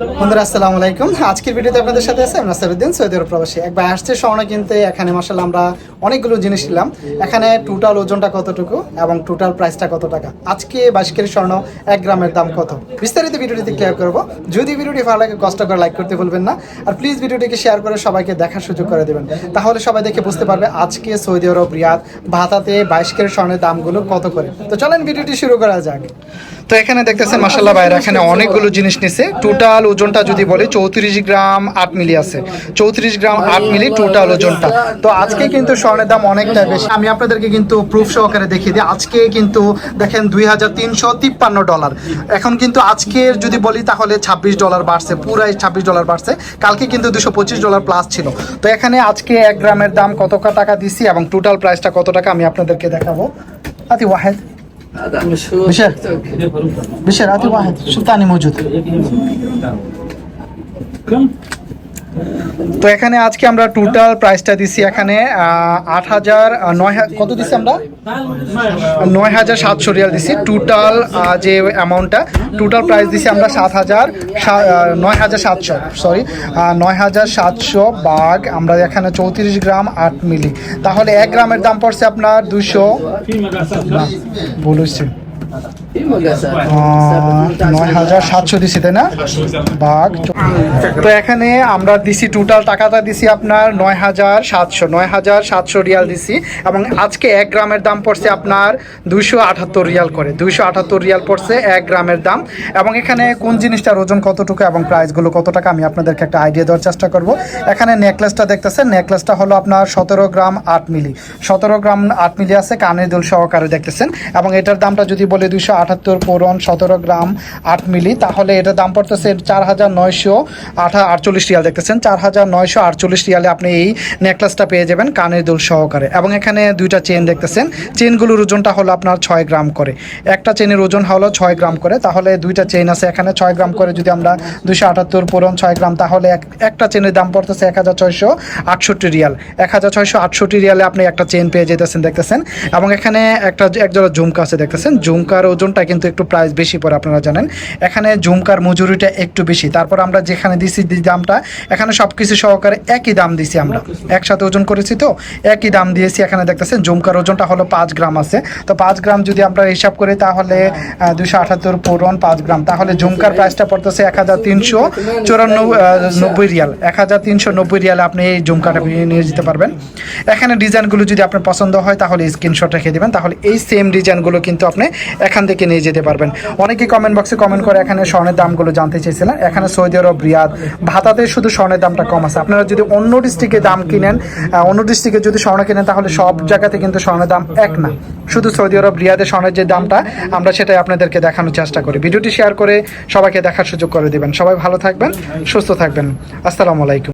বন্ধুরা, আসসালামু আলাইকুম। আজকের ভিডিওতে আপনাদের সাথে আছে আরব প্রবাসী। একবার আসছে স্বর্ণ কিনতে, এখানে আমরা অনেকগুলো জিনিস নিলাম। এখানে টোটাল ওজনটা কতটুকু এবং টোটাল প্রাইসটা কত টাকা? আজকে কেজি স্বর্ণ, এক গ্রামের দাম কত? বিস্তারিত ভিডিওটিতে ক্লিয়ার করব। যদি ভিডিওটি ভালো লাগে, কষ্ট করে লাইক করতে ভুলবেন না। আর প্লিজ ভিডিওটিকে শেয়ার করে সবাইকে দেখার সুযোগ করে দেবেন। তাহলে সবাই দেখে বুঝতে পারবে আজকে সৌদি আরব, রিয়াদ ভাতাতে বাইশ কেজি স্বর্ণের দামগুলো কত করে। তো চলেন ভিডিওটি শুরু করা যাক। তো এখানে দেখতেছেন মাসাল্লাহ বাইরে এখানে অনেকগুলো জিনিস নিছে। টোটাল ওজনটা যদি বলি, চৌত্রিশ গ্রাম আট মিলি আছে। চৌত্রিশ গ্রাম আট মিলি টোটাল ওজনটা। তো আজকে কিন্তু স্বর্ণের দাম অনেকটা বেশি। আমি আপনাদেরকে কিন্তু প্রুফ সহকারে দেখিয়ে দিই। আজকে কিন্তু দেখেন দুই হাজার তিনশো তিপ্পান্ন ডলার এখন কিন্তু আজকের যদি বলি, তাহলে ছাব্বিশ ডলার বাড়ছে, পুরাই ছাব্বিশ ডলার বাড়ছে। কালকে কিন্তু দুশো পঁচিশ ডলার প্লাস ছিল। তো এখানে আজকে এক গ্রামের দাম কত টাকা দিছি এবং টোটাল প্রাইসটা কত টাকা আমি আপনাদেরকে দেখাবো। আতি ওয়াহেদ। هذا مشهور بشير بشير أعطي واحد. شوف ثاني موجود. كم؟ তো এখানে আজকে আমরা টোটাল প্রাইসটা দিছি এখানে আট হাজার নয় কত দিছি আমরা? নয় হাজার সাতশো রিয়াল দিছি। টোটাল যে অ্যামাউন্টটা টোটাল প্রাইস দিছি আমরা সাত হাজার নয় হাজার সাতশো সরি নয় হাজার সাতশো বাঘ, আমরা এখানে চৌত্রিশ গ্রাম আট মিলি। তাহলে এক গ্রামের দাম পড়ছে আপনার দুশো বলেছি তো এখানে আমরা দিছি টোটাল টাকাটা দিছি আপনার নয় হাজার সাতশো নয় হাজার সাতশো রিয়াল দিছি এবং আজকে এক গ্রামের দাম পড়ছে আপনার দুইশো আটাত্তর রিয়াল করে, দুইশো আটাত্তর রিয়াল পড়ছে এক গ্রামের দাম। এবং এখানে কোন জিনিসটার ওজন কতটুকু এবং প্রাইসগুলো কত টাকা আমি আপনাদেরকে একটা আইডিয়া দেওয়ার চেষ্টা করব। এখানে নেকলেসটা দেখতেছেন নেকলেসটা হলো আপনার সতেরো গ্রাম আট মিলি। সতেরো গ্রাম আট মিলি আছে, কানের দুল সহকারে দেখতেছেন। এবং এটার দামটা যদি বলি দুইশো আটাত্তর পূরণ সতেরো গ্রাম আট মিলি। তাহলে এটার দাম পড়তেছে চার হাজার নয়শো আঠা আটচল্লিশ রিয়াল দেখতেছেন। চার হাজার নয়শো আটচল্লিশ রিয়ালে আপনি এই নেকলেসটা পেয়ে যাবেন কানের দুল সহকারে। এবং এখানে দুইটা চেন দেখতেছেন। চেনগুলোর ওজনটা হলো আপনার ছয় গ্রাম করে। একটা চেনের ওজন হলো ছয় গ্রাম করে। তাহলে দুইটা চেন আছে এখানে। ছয় গ্রাম করে যদি আমরা দুশো আটাত্তর পূরণ ছয় গ্রাম, তাহলে এক একটা চেনের দাম পড়তেছে এক হাজার ছয়শো আটষট্টি রিয়াল। এক হাজার ছয়শো আটষট্টি রিয়ালে আপনি একটা চেন পেয়ে যেতেছেন দেখতেছেন। এবং এখানে একটা একজোড়া ঝুমকা আছে দেখতেছেন। ঝুমকার ওজনটা কিন্তু একটু প্রাইস বেশি পড়ে আপনারা জানেন। এখানে ঝুমকার মজুরিটা একটু বেশি। তারপর আমরা যেখানে দিছি দামটা, এখানে সব কিছু সহকারে একই দাম দিছি আমরা। একসাথে ওজন করেছি তো, একই দাম দিয়েছি। এখানে দেখতেছেন ঝুমকার ওজনটা হলো পাঁচ গ্রাম আছে। তো পাঁচ গ্রাম যদি আমরা হিসাব করি তাহলে দুশো আঠাত্তর পূরণ পাঁচ গ্রাম। তাহলে ঝুমকার প্রাইসটা পড়তেছে এক হাজার তিনশো চুরানব্বই নব্বই রিয়াল। এক হাজার তিনশো নব্বই রিয়ালে আপনি এই ঝুমকাটা নিয়ে যেতে পারবেন। এখানে ডিজাইনগুলো যদি আপনার পছন্দ হয় তাহলে স্ক্রিনশট রেখে দেবেন। তাহলে এই সেম ডিজাইনগুলো কিন্তু আপনি এখান থেকে নিয়ে যেতে পারবেন। অনেকেই কমেন্ট বক্সে কমেন্ট করে এখানে স্বর্ণের দামগুলো জানতে চেয়েছিলেন। এখানে সৌদি আরব, রিয়াদ, ভাতাতে শুধু স্বর্ণের দামটা কম আছে। আপনারা যদি অন্য ডিস্ট্রিক্টে দাম কিনেন অন্য ডিস্ট্রিক্টে যদি স্বর্ণ কিনেন, তাহলে সব জায়গাতে কিন্তু স্বর্ণের দাম এক না। শুধু সৌদি আরব রিয়াদের স্বর্ণের যে দামটা, আমরা সেটাই আপনাদেরকে দেখানোর চেষ্টা করি। ভিডিওটি শেয়ার করে সবাইকে দেখার সুযোগ করে দিবেন। সবাই ভালো থাকবেন, সুস্থ থাকবেন। আসসালামু আলাইকুম।